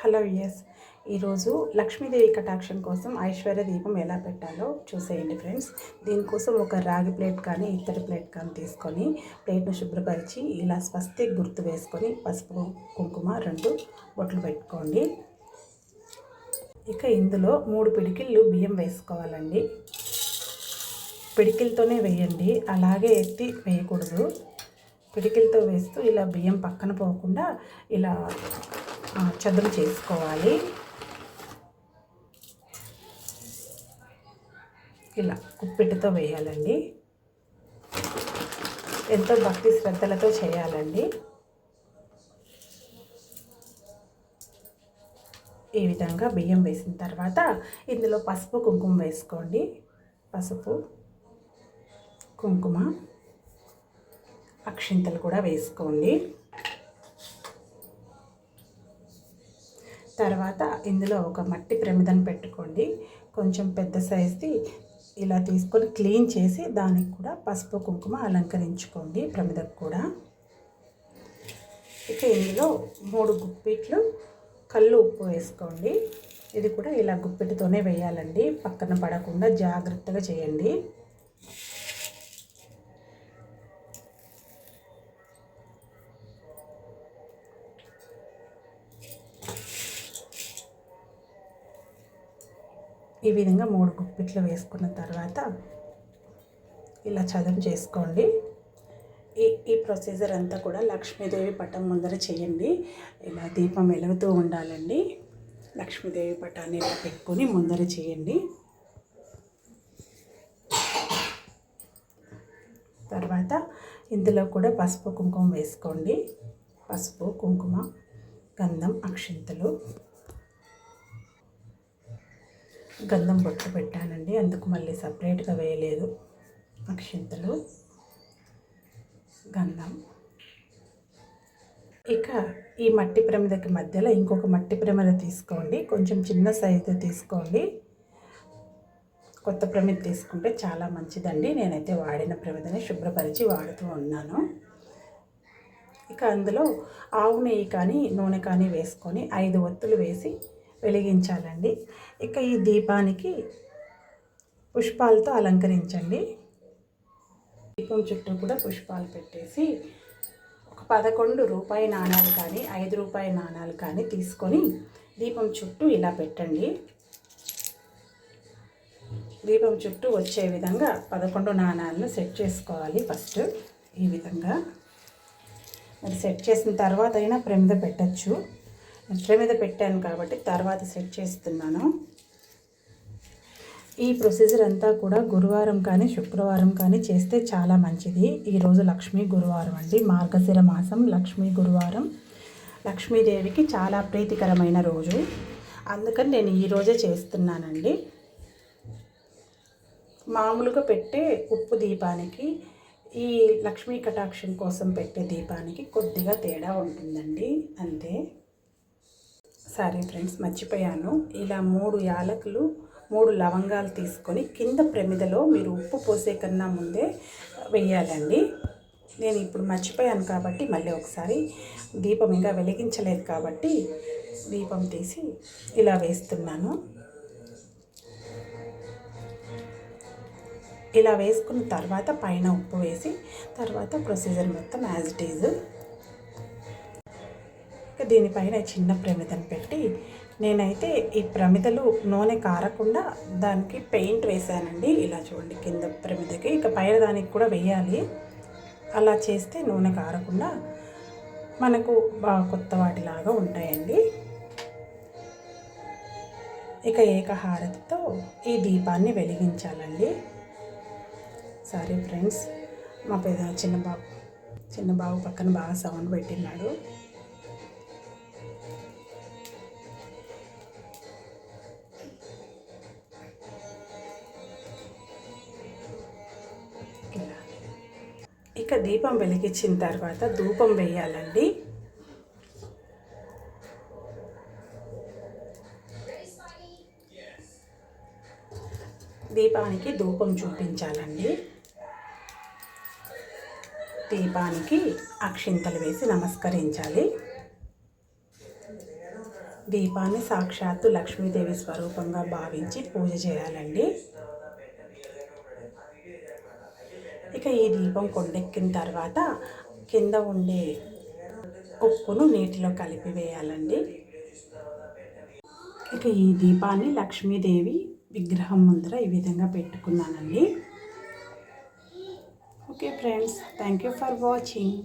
Hello yes ఈరోజు లక్ష్మీదేవి కటాక్షం కోసం ఐశ్వర్య దీపం ఎలా పెట్టాలో చూసేయండి ఫ్రెండ్స్ దీనికోసం ఒక రాగి ప్లేట్ కానీ ఇత్తడి ప్లేట్ కానీ తీసుకొని ప్లేట్ను శుభ్రపరిచి ఇలా స్వస్తి గుర్తు వేసుకొని పసుపు కుంకుమ రెండు బొట్లు పెట్టుకోండి. ఇక ఇందులో మూడు పిడికిళ్ళు బియ్యం వేసుకోవాలండి. పిడికిలతోనే వేయండి. అలాగే ఎత్తి వేయకూడదు. పిడికిలతో వేస్తూ ఇలా బియ్యం పక్కన పోకుండా ఇలా చదును చేసుకోవాలి. ఇలా కుప్పిటితో వేయాలండి. ఎంతో భక్తి శ్రద్ధలతో చేయాలండి. ఈ విధంగా బియ్యం వేసిన తర్వాత ఇందులో పసుపు కుంకుమ వేసుకోండి. పసుపు కుంకుమ అక్షింతలు కూడా వేసుకోండి. తర్వాత ఇందులో ఒక మట్టి ప్రమిదను పెట్టుకోండి. కొంచెం పెద్ద సైజ్ది ఇలా తీసుకొని క్లీన్ చేసి దానికి కూడా పసుపు కుంకుమ అలంకరించుకోండి ప్రమిదకు కూడా. ఇక ఇందులో మూడు గుప్పిట్లు కళ్ళు ఉప్పు వేసుకోండి. ఇది కూడా ఇలా గుప్పిటితోనే వేయాలండి. పక్కన పడకుండా జాగ్రత్తగా చేయండి. ఈ విధంగా మూడు గుప్పిట్లు వేసుకున్న తర్వాత ఇలా చదును చేసుకోండి. ఈ ఈ ప్రొసీజర్ అంతా కూడా లక్ష్మీదేవి పటం ముందర చేయండి. ఇలా దీపం వెలుగుతూ ఉండాలండి. లక్ష్మీదేవి పటాన్ని ఇలా పెట్టుకొని ముందర చేయండి. తర్వాత ఇందులో కూడా పసుపు కుంకుమ వేసుకోండి. పసుపు కుంకుమ గంధం అక్షింతలు. గంధం బొట్టు పెట్టానండి. అందుకు మళ్ళీ సపరేట్గా వేయలేదు. అక్షింతలు గంధం. ఇక ఈ మట్టి ప్రమిదకి మధ్యలో ఇంకొక మట్టి ప్రమిద తీసుకోండి. కొంచెం చిన్న సైజు తీసుకోండి. కొత్త ప్రమిద తీసుకుంటే చాలా మంచిదండి. నేనైతే వాడిన ప్రమిదని శుభ్రపరిచి వాడుతూ ఉన్నాను. ఇక అందులో ఆవు నెయ్యి కానీ నూనె కానీ వేసుకొని ఐదు ఒత్తులు వేసి వెలిగించాలండి. ఇక ఈ దీపానికి పుష్పాలతో అలంకరించండి. దీపం చుట్టూ కూడా పుష్పాలు పెట్టేసి ఒక పదకొండు రూపాయి నాణాలు కానీ ఐదు రూపాయి నాణాలు కానీ తీసుకొని దీపం చుట్టూ ఇలా పెట్టండి. దీపం చుట్టూ వచ్చే విధంగా పదకొండు నాణాలను సెట్ చేసుకోవాలి ఫస్ట్ ఈ విధంగా. మరి సెట్ చేసిన తర్వాత అయినా ప్రమిద పెట్టచ్చు. ప్రమిద పెట్టాను కాబట్టి తర్వాత సెట్ చేస్తున్నాను. ఈ ప్రొసీజర్ అంతా కూడా గురువారం కానీ శుక్రవారం కానీ చేస్తే చాలా మంచిది. ఈరోజు లక్ష్మీ గురువారం అండి. మార్గశిర మాసం లక్ష్మీ గురువారం. లక్ష్మీదేవికి చాలా ప్రీతికరమైన రోజు. అందుకని నేను ఈరోజే చేస్తున్నానండి. మామూలుగా పెట్టే ఉప్పు దీపానికి ఈ లక్ష్మీ కటాక్షం కోసం పెట్టే దీపానికి కొద్దిగా తేడా ఉంటుందండి. అంతే. సారీ ఫ్రెండ్స్ మర్చిపోయాను. ఇలా మూడు యాలకులు మూడు లవంగాలు తీసుకొని కింద ప్రమిదలో మీరు ఉప్పు పోసే కన్నా ముందే వెయ్యాలండి నేను ఇప్పుడు మర్చిపోయాను కాబట్టి మళ్ళీ ఒకసారి దీపం ఇంకా వెలిగించలేదు కాబట్టి దీపం తీసి ఇలా వేస్తున్నాను. ఇలా వేసుకున్న తర్వాత పైన ఉప్పు వేసి తర్వాత ప్రొసీజర్ మొత్తం యాజ్ ఇట్ ఈజ్. దీనిపైన చిన్న ప్రమిదను పెట్టి నేనైతే ఈ ప్రమిదలు నూనె కారకుండా దానికి పెయింట్ వేసానండి ఇలా చూడండి కింద ప్రమిదకి. ఇక పైన దానికి కూడా వేయాలి. అలా చేస్తే నూనె కారకుండా మనకు బాగా కొత్త వాటిలాగా ఉంటాయండి. ఇక ఏకహారతితో ఈ దీపాన్ని వెలిగించాలండి. సారీ ఫ్రెండ్స్ మా పెద్ద చిన్న బాబు చిన్న బాబు పక్కన బాగా సౌండ్ పెట్టినాడు ఇక దీపం వెలిగించిన తర్వాత ధూపం వేయాలండి. దీపానికి ధూపం చూపించాలండి. దీపానికి అక్షింతలు వేసి నమస్కరించాలి. దీపాన్ని సాక్షాత్తు లక్ష్మీదేవి స్వరూపంగా భావించి పూజ చేయాలండి. ఇక ఈ దీపం కొండెక్కిన తర్వాత కింద ఉండే ఉప్పును నీటిలో కలిపి వేయాలండి. ఇక ఈ దీపాన్ని లక్ష్మీదేవి విగ్రహం ముందర ఈ విధంగా పెట్టుకున్నానండి. Okay friends thank you for watching.